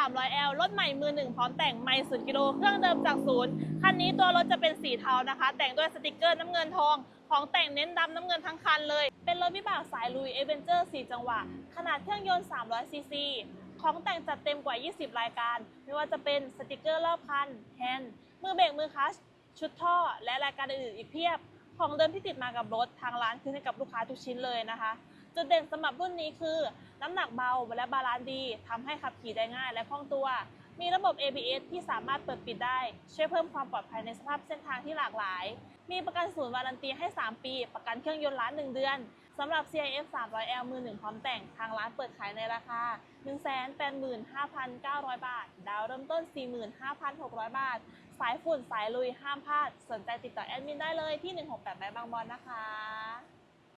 300L รถใหม่มือหนึ่งพร้อมแต่งไม่สุดกิโลเครื่องเดิมจากศูนย์คันนี้ตัวรถจะเป็นสีเทานะคะ แต่งด้วยสติกเกอร์น้ำเงินทอง ของแต่งเน้นดำน้ำเงินทั้งคันเลย เป็นรถวิบากสายลุยเอเวนเจอร์4จังหวะ ขนาดเครื่องยนต์300ซีซีของแต่งจัดเต็มกว่า 20 รายการ ไม่ว่าจะเป็นสติกเกอร์รอบคันแฮนด์มือเบรกมือคลัชชุดท่อ และรายการอื่นๆอีกเพียบ ของเดิมที่ติดมากับรถทางร้านคืนให้กับลูกค้าทุกชิ้นเลยนะคะ จุดเด่นสำหรับรุ่นนี้คือ น้ำหนักเบาและบาลานซ์ดีทำให้ขับขี่ได้ง่ายและคล่องตัว มีระบบ ABS ที่สามารถเปิดปิดได้ ช่วยเพิ่มความปลอดภัยในสภาพเส้นทางที่หลากหลาย มีประกันศูนย์วารันตีให้ 3 ปี ประกันเครื่องยนต์ล้าน 1 เดือน สำหรับ CIF 300L มือหนึ่งพร้อมแต่งทางร้านเปิดขายในราคา 185,900 บาท ดาวเริ่มต้น 45,600 บาท สายฝุ่นสายลุยห้ามพลาด สนใจติดต่อแอดมินได้เลยที่ 168แม่บางบอนนะคะ